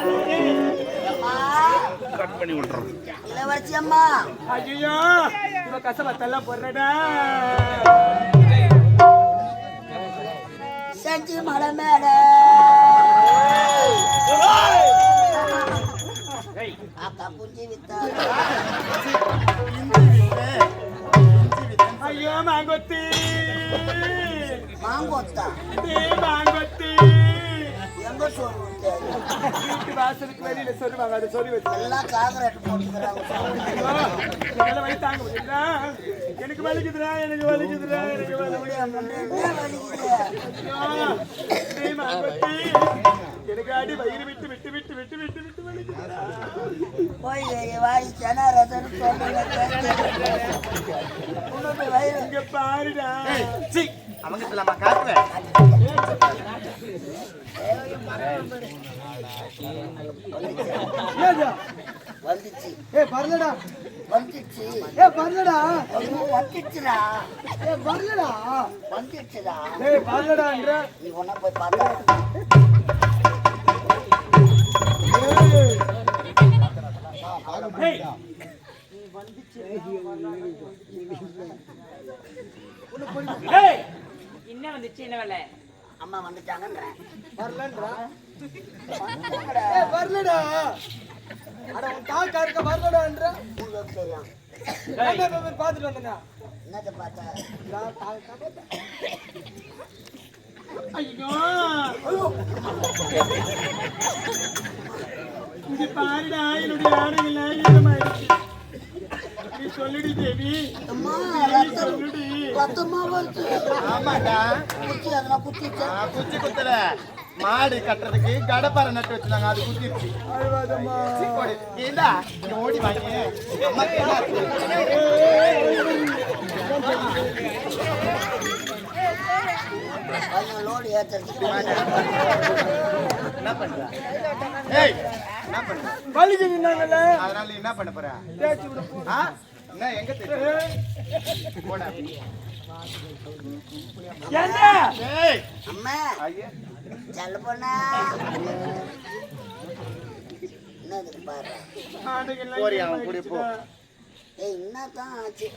அம்மா கட் பண்ணி விட்டுறோம். இளவரசி அம்மா. ஐயோ இவ கசபத்தெல்லாம் போடுறடா. செஞ்சி மலை மேல. வாசலுக்கு வெளியில சொல்லுவாங்க அதை சொல்லி வச்சு. எல்லாம் காங்கிரட் போட்டுக்கிறாங்க வலி தாங்க முடியுதா எனக்கு வலிக்குதுடா எனக்கு வலிக்குதுடா எனக்கு வலிக்குது? எனக்கு அடி வயிறு விட்டு விட்டு விட்டு விட்டு விட்டு விட்டு வலிக்குதுடா. போய் வாய் ஜனாரதன் சொன்னதை வயிறு இங்க பாருடா. சி அவங்க சொல்லாமா காட்டுவேன் வந்துச்சு ஏ வரலடா. வந்துச்சு ஏ வந்துச்சுடா ஏ வரலடா வந்துச்சுடா ஏய். வரலடான்ற நீ போய் ஏய். என்ன வந்துச்சு என்ன வேலை? அம்மா வந்துட்டாங்கன்றேன். வரலன்றா? வரலடா. அட உன் தாக்கா இருக்க வரலடான்ற? உங்களுக்கு தெரியும் பார்த்துட்டு வந்தேனா என்னத்தை பார்த்தா. ஐயோ. இங்க பாருடா என்னுடைய ஆடைகள் ஈரமாயிடுச்சு நீ சொல்லுடி தேவி. அம்மா தேவி ரத்தம் சொல்லுடி. ரத்தமா வருது ஆமாடா குச்சி அதெல்லாம் நான் குச்சி குத்தல. மாடு கட்டுறதுக்கு கடப்பாறை நட்டு வச்சிருந்தாங்க அது குத்திருச்சு. ஏண்டா ஓடி வாங்க லோடு ஏத்துறதுக்கு என்ன பண்ற ஏய் என்ன பண்ற? வலிக்குதுன்னாங்கல்ல அதனால நீ என்ன பண்ண போற? என்ன எங்க தெரியும் போடா. என்ன? ஏய் அம்மா. ஐயா. செல்ல பொண்ணா என்னது பாரு. ஆடைகள் போறியா அவன் கூட போ. ஏய் என்னதான் ஆச்சு?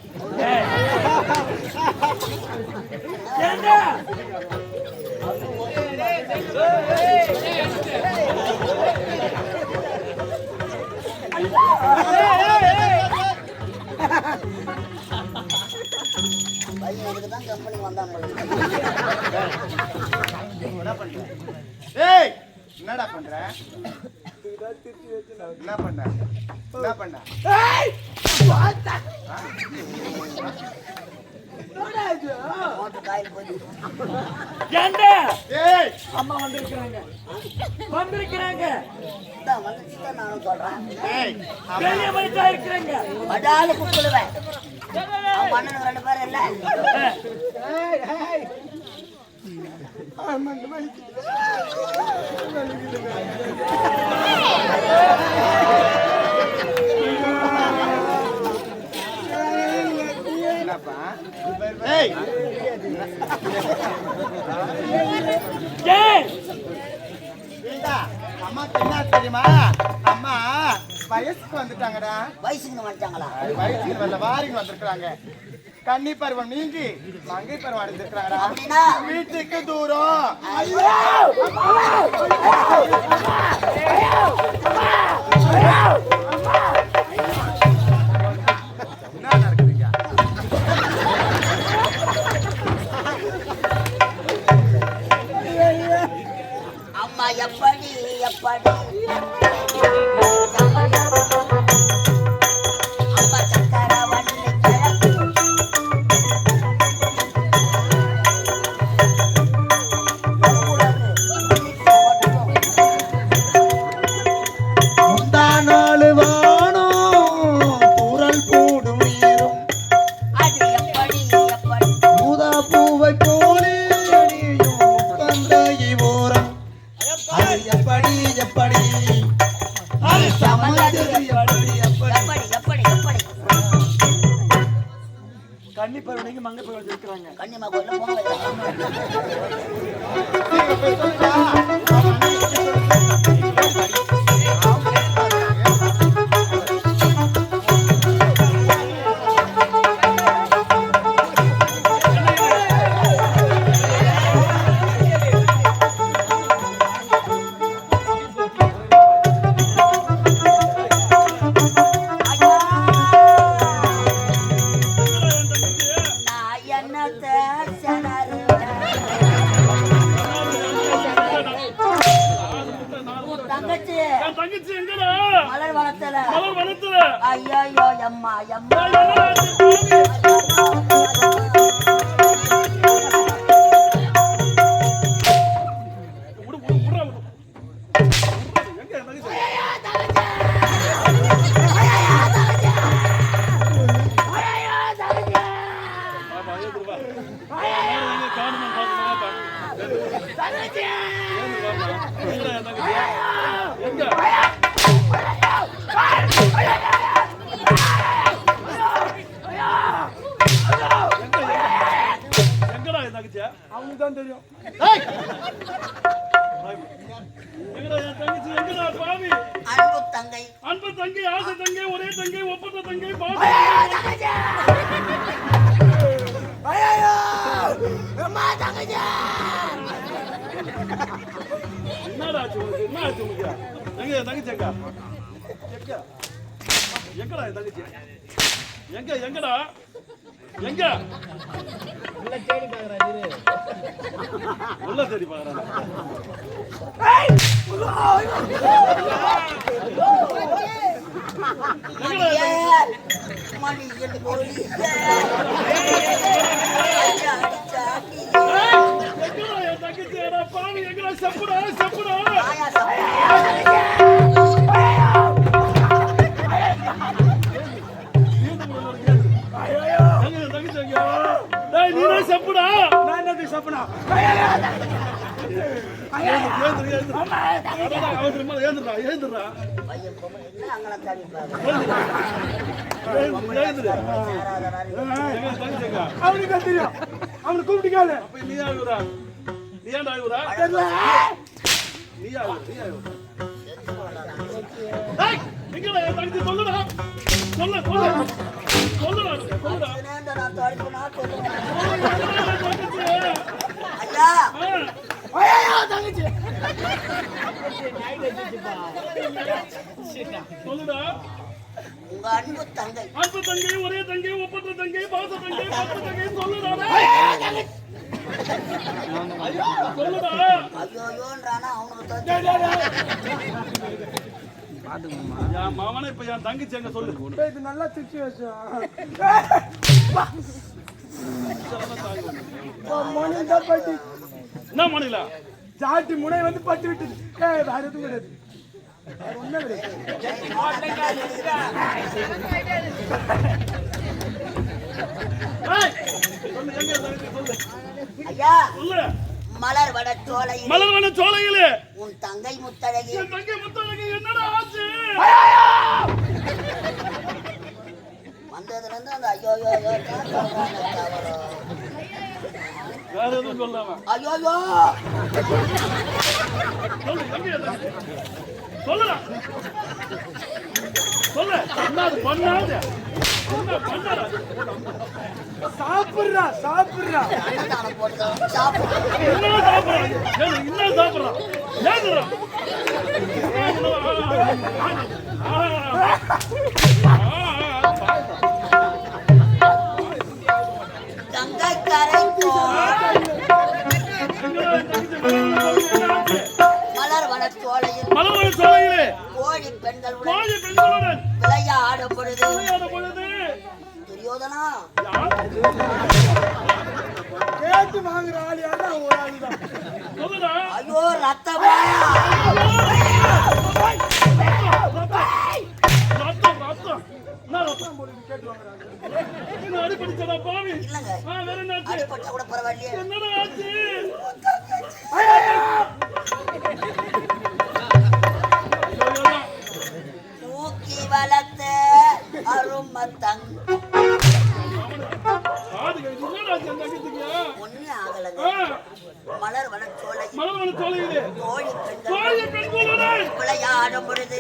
என்ன? பையன் இதுக்கு தான் கம்பெனி வந்தான் ஏய் என்னடா பண்ற? என்ன பண்ண? என்ன பண்ண? ஏய் அம்மா வந்திருக்கிறாங்க. வந்திருக்கிறாங்க. நானும் சொல்றேன். ஏய் பெரிய மனுஷா இருக்கிறாங்க படால அவன் அண்ணனுக்கு ரெண்டு பேரும் இல்ல. ஏய் ஏய் ஆமாங்க வலிக்குது என்னப்பா ஏய் ஏய் ஏண்டா அம்மாக்கு என்ன தெரியுமா? அம்மா வயசுக்கு வந்துட்டாங்கடா. வயசுக்கு வந்துட்டாங்களா? வயசுக்கு வரல வாரிங்க வந்திருக்காங்க கன்னி பருவம் நீங்கி மங்கை பருவம் அடைஞ்சிருக்காங்கடா அப்படின்னா? வீட்டுக்கு தூரம். பருவம் இருக்கிறாங்க போங்க வளர்த்தல மலர் வனத்துல ஐயோ எம்மா எம்மா எங்கடா என் தங்கச்சி? அவனுக்கு தான் தெரியும் எங்கடா என் தங்கச்சி? எங்கடா பாவி? அன்பு தங்கை அன்பு தங்கை, ஆசை தங்கை, ஒரே தங்கை, ஒப்பற்ற தங்கை. என்னடா என் தங்கச்சி எங்க? எங்க? எங்கடா என் தங்கச்சி? எங்க எங்கடா எங்க உள்ள தேடி? மணியின் ஒளியே ஐயா, அடிச்சாக்கி. எங்கடா என் தங்கச்சி? அடா பாவி, எங்கடா செப்புடா, செப்புடா. அவனுக்கு தெரியும் அவனுக்கு கூப்பிட்டு அப்ப நீ அழுகுறா? நீ ஏன்டா அழுகுறா? நீ அழுகு, நீ அழுகு. சொல்லுடா. சொல்லுடா, சொல்லுடா. நேர்ந்த நான் தடுப்புனா சொல்லுவேன். எங்கடா என் தங்கச்சி? ஐயா ஆ. சொல்லுடா. உங்க அன்பு தங்கை. அன்பு தங்கை ஒரே தங்கை ஒப்பற்ற தங்கை பாச தங்கை பத்து தங்கை சொல்லுடா. சொல்லுடா. ஐயோயோன்றானா அவனுக்கு என் மாமனை இப்ப என் தங்கச்சி எங்க சொல்லு இது நல்லா பட்டி என்ன மாநில சாட்டி முனை வந்து பட்டு விட்டது. ஏய் வேற எதுவும் கிடையாது. கிடையாது. ஐயா மலர் வட சோலையில் மலர்வன சோலையிலே. உன் தங்கை முத்தழகி. என் தங்கை முத்தழகு என்னடா ஆச்சு? வந்ததுல இருந்து அந்த ஐயோயோ வேற எதுவும் சொல்லாம. ஐயோயோ சொல்லு எங்க என் தங்கச்சி சொல்லுடா. சொல்லு. பண்ணாது. என்ன பண்ணாடா சாப்பிடுறா சாப்பிடுறா. அன்னதானம் போட்டு சாப்பிடு என்ன சாப்பிடுறான் ஏன் என்ன சாப்பிடுறான் ஏங்குறான் கங்கை கரைக்கோ கோழி பெண்களுடன் கோழி பெண்களுடன் விளையாடும் பொழுது விளையாடும் பொழுது துரியோதனா? யார்? கேட்டு வாங்குற ஆள் யாரா ஒரு ஆள் தான் சொல்லுடா. ஐயோ ரத்தம் ஒண்ணு ஆகலங்க. மலர் வட சோலை. மலர்வன சோலையிலே கோழி பெண்கள் கோழி பெண்களுடன் விளையாடும் பொழுது.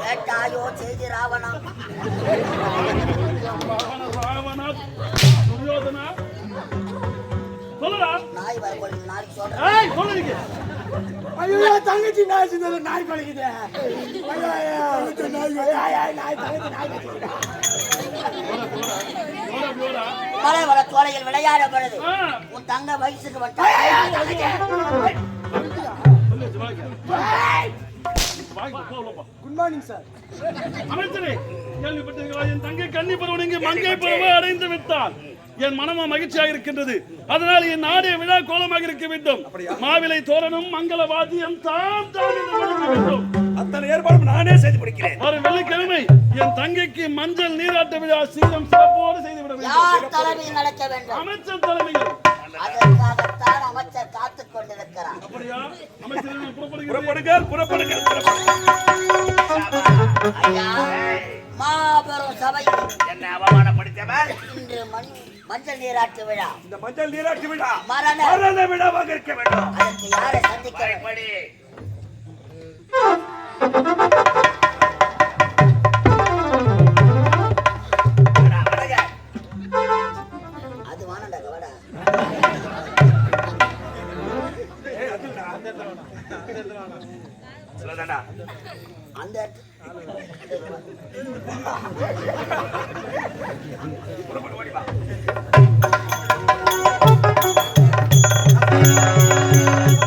கேட்டாயோ செய்தி ராவணா. ராவண, துரியோதனா. சொல்லுடா. நாய் வர கொள்ளுங்க நாளைக்கு சொல்றேன் ஏய் சொல்லுங்க ஐயோ தங்கச்சி நாய் சிந்தது நாய் ஐயோ ஐயோ. நாய் நாய் தங்கச்சி நாய் பழிக்குது வட சோலையில் விளையாடும் பொழுது உன் தங்க வயசுக்கு குட் மார்னிங் சார் அமைச்சரே கேள்விப்பட்டீர்களா என் தங்கை கன்னி பருவன் இங்கு மங்கை பருவம் அடைந்து விட்டான் என் மனமா மகிழ்ச்சியாக இருக்கின்றது அதனால் என் நாடே விழா கோலமாக இருக்க வேண்டும் மாவிலை தோரணம் மங்கள வாத்தியம் தாம் தாம் என்று முழங்க வேண்டும் அத்தனை ஏற்பாடும் நானே செய்து முடிக்கிறேன். வரும் வெள்ளிக்கிழமை என் தங்கைக்கு மஞ்சள் நீராட்ட விழா சீரம் சிறப்போடு செய்துவிட வேண்டும். யார் தலைமையில் நடக்க வேண்டும்? அமைச்சர் தலைமையில். அதற்காகத்தான் அமைச்சர் காத்துக் கொண்டிருக்கிறார். அப்படியா? அமைச்சர் புறப்படுங்கள் புறப்படுங்கள் மாபெரும் என்ன அவமானப்படுத்தவன் இன்று மண் மஞ்சள் நீராட்டு விழா. இந்த மஞ்சள் நீராட்டு விழா மரண. மரண விழாவாக இருக்க வேண்டும். அதற்கு யாரை சந்திக்க வேண்டும் பயப்படி.